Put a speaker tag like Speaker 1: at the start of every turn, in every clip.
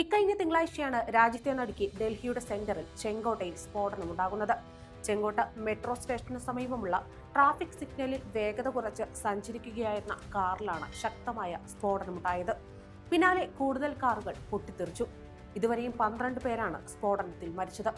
Speaker 1: ഇക്കഴിഞ്ഞ തിങ്കളാഴ്ചയാണ് രാജ്യത്തെ നടുക്കി ഡൽഹിയുടെ സെന്ററിൽ ചെങ്കോട്ടയിൽ സ്ഫോടനമുണ്ടാകുന്നത് ചെങ്കോട്ട മെട്രോ സ്റ്റേഷന് സമീപമുള്ള ട്രാഫിക് സിഗ്നലിൽ വേഗത കുറച്ച് സഞ്ചരിക്കുകയായിരുന്ന കാറിലാണ് ശക്തമായ സ്ഫോടനമുണ്ടായത്. പിന്നാലെ കൂടുതൽ കാറുകൾ പൊട്ടിത്തെറിച്ചു. ഇതുവരെയും പന്ത്രണ്ട് പേരാണ് സ്ഫോടനത്തിൽ മരിച്ചത്.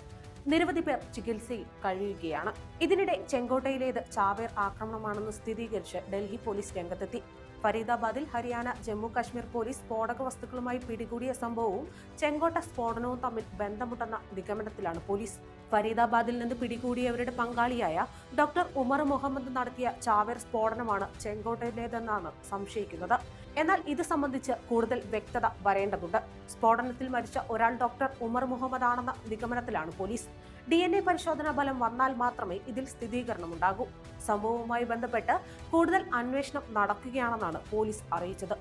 Speaker 1: നിരവധി പേർ ചികിത്സയിൽ കഴിയുകയാണ്. ഇതിനിടെ ചെങ്കോട്ടയിലേത് ചാവേർ ആക്രമണമാണെന്ന് സ്ഥിരീകരിച്ച് ഡൽഹി പോലീസ് രംഗത്തെത്തി. ഫരീദാബാദിൽ ഹരിയാന ജമ്മു കാശ്മീർ പോലീസ് സ്ഫോടക വസ്തുക്കളുമായി പിടികൂടിയ സംഭവവും ചെങ്കോട്ട സ്ഫോടനവും തമ്മിൽ ബന്ധമുണ്ടെന്ന നിഗമനത്തിലാണ് പോലീസ്. ഫരീദാബാദിൽ നിന്ന് പിടികൂടിയവരുടെ പങ്കാളിയായ ഡോക്ടർ ഉമർ മുഹമ്മദ് നടത്തിയ ചാവേർ സ്ഫോടനമാണ് ചെങ്കോട്ടയിലേതെന്നാണ് സംശയിക്കുന്നത്. എന്നാൽ ഇത് സംബന്ധിച്ച് കൂടുതൽ വ്യക്തത വരേണ്ടതുണ്ട്. സ്ഫോടനത്തിൽ മരിച്ച ഒരാൾ ഡോക്ടർ ഉമർ മുഹമ്മദ് ആണെന്ന നിഗമനത്തിലാണ് പോലീസ്. ഡി എൻ എ പരിശോധനാ ഫലം വന്നാൽ മാത്രമേ ഇതിൽ സ്ഥിരീകരണമുണ്ടാകൂ. സംഭവവുമായി ബന്ധപ്പെട്ട് കൂടുതൽ അന്വേഷണം നടക്കുകയാണെന്നാണ് പോലീസ് അറിയിച്ചത്.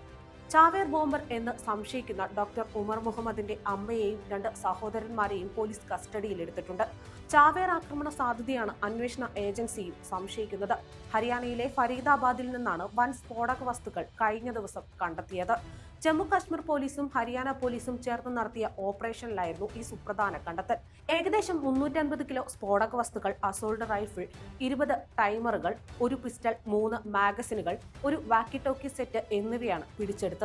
Speaker 1: ചാവേർ ബോംബർ എന്ന് സംശയിക്കുന്ന ഡോക്ടർ ഉമർ മുഹമ്മദിന്റെ അമ്മയെയും രണ്ട് സഹോദരന്മാരെയും പോലീസ് കസ്റ്റഡിയിലെടുത്തിട്ടുണ്ട് ചാവേർ ആക്രമണ സാധ്യതയാണ് അന്വേഷണ ഏജൻസിയും സംശയിക്കുന്നത്. ഹരിയാനയിലെ ഫരീദാബാദിൽ നിന്നാണ് വൻ സ്ഫോടക വസ്തുക്കൾ കഴിഞ്ഞ ദിവസം കണ്ടെത്തിയത്. ജമ്മു കാശ്മീർ പോലീസും ഹരിയാന പോലീസും ചേർന്ന് നടത്തിയ ഓപ്പറേഷനിലായിരുന്നു ഈ സുപ്രധാന കണ്ടെത്തൽ. ഏകദേശം മുന്നൂറ്റൻപത് കിലോ സ്ഫോടക വസ്തുക്കൾ അസോൾഡ് റൈഫിൾ ഇരുപത് ടൈമറുകൾ ഒരു പിസ്റ്റൾ മൂന്ന് മാഗസിനുകൾ ഒരു വാക്കി ടോക്കി സെറ്റ് എന്നിവയാണ് പിടിച്ചെടുത്തത്.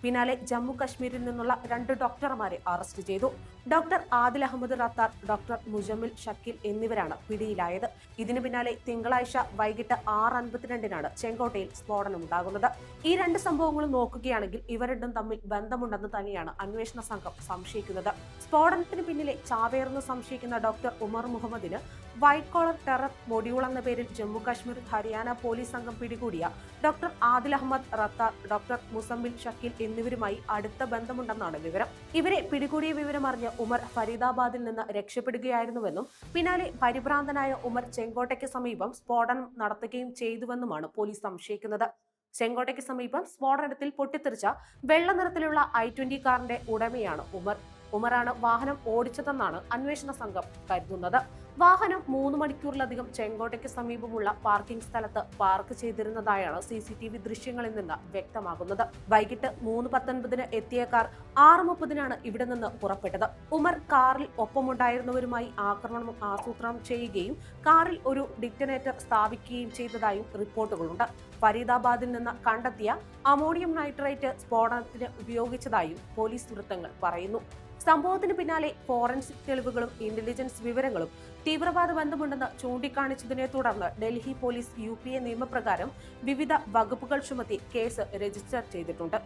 Speaker 1: പിന്നാലെ ജമ്മു കശ്മീരിൽ നിന്നുള്ള രണ്ട് ഡോക്ടർമാരെ അറസ്റ്റ് ചെയ്തു. ഡോക്ടർ ആദിൽ അഹമ്മദ് റത്താർ ഡോക്ടർ മുജമ്മിൽ ഷക്കിൽ എന്നിവരാണ് പിടിയിലായത്. ഇതിനു പിന്നാലെ തിങ്കളാഴ്ച വൈകിട്ട് ആറ് അൻപത്തിരണ്ടിനാണ് ചെങ്കോട്ടയിൽ സ്ഫോടനമുണ്ടാകുന്നത് ഈ രണ്ട് സംഭവങ്ങളും നോക്കുകയാണെങ്കിൽ ഇവരിടും തമ്മിൽ ബന്ധമുണ്ടെന്ന് തന്നെയാണ് അന്വേഷണ സംഘം സംശയിക്കുന്നത്. സ്ഫോടനത്തിന് പിന്നിലെ ചാവേർന്ന് സംശയിക്കുന്ന ഡോക്ടർ ഉമർ മുഹമ്മദിന് വൈറ്റ് കോളർ ടെറർ മൊഡ്യൂൾ എന്ന പേരിൽ ജമ്മു കാശ്മീർ ഹരിയാന പോലീസ് സംഘം പിടികൂടിയ ഡോക്ടർ ആദിൽ അഹമ്മദ് റത്താർ ഡോക്ടർ മുസമ്മിൽ ഷക്കീൽ എന്നിവരുമായി അടുത്ത ബന്ധമുണ്ടെന്നാണ് വിവരം. ഇവരെ പിടികൂടിയ വിവരം അറിഞ്ഞ് ഉമർ ഫരീദാബാദിൽ നിന്ന് രക്ഷപ്പെടുകയായിരുന്നുവെന്നും പിന്നാലെ പരിഭ്രാന്തനായ ഉമർ ചെങ്കോട്ടയ്ക്ക് സമീപം സ്ഫോടനം നടത്തുകയും ചെയ്തുവെന്നുമാണ് പോലീസ് സംശയിക്കുന്നത്. ചെങ്കോട്ടയ്ക്ക് സമീപം സ്ഫോടനത്തിൽ പൊട്ടിത്തെറിച്ച വെള്ള നിറത്തിലുള്ള ഐ ട്വന്റി കാറിന്റെ ഉടമയാണ് ഉമർ. ഉമറാണ് വാഹനം ഓടിച്ചതെന്നാണ് അന്വേഷണ സംഘം കരുതുന്നത്. വാഹനം മൂന്ന് മണിക്കൂറിലധികം ചെങ്കോട്ടയ്ക്ക് സമീപമുള്ള പാർക്കിംഗ് സ്ഥലത്ത് പാർക്ക് ചെയ്തിരുന്നതായാണ് സി സി ടി വി ദൃശ്യങ്ങളിൽ നിന്ന് വ്യക്തമാകുന്നത്. വൈകിട്ട് മൂന്ന് പത്തൊൻപതിന് എത്തിയ കാർ ആറ് മുപ്പതിനാണ് ഇവിടെ നിന്ന് പുറപ്പെട്ടത്. ഉമർ കാറിൽ ഒപ്പമുണ്ടായിരുന്നവരുമായി ആക്രമണം ആസൂത്രണം ചെയ്യുകയും കാറിൽ ഒരു ഡിറ്റനേറ്റർ സ്ഥാപിക്കുകയും ചെയ്തതായും റിപ്പോർട്ടുകളുണ്ട്. ഫരീദാബാദിൽ നിന്ന് കണ്ടെത്തിയ അമോണിയം നൈട്രേറ്റ് സ്ഫോടനത്തിന് ഉപയോഗിച്ചതായും പോലീസ് വൃത്തങ്ങൾ പറയുന്നു. സംഭവത്തിന് പിന്നാലെ ഫോറൻസിക് തെളിവുകളും ഇന്റലിജൻസ് വിവരങ്ങളും തീവ്രവാദ ബന്ധമുണ്ടെന്ന് ചൂണ്ടിക്കാണിച്ചതിനെ തുടർന്ന് ഡൽഹി പോലീസ് യു നിയമപ്രകാരം വിവിധ വകുപ്പുകൾ ചുമത്തി കേസ് രജിസ്റ്റർ ചെയ്തിട്ടുണ്ട്.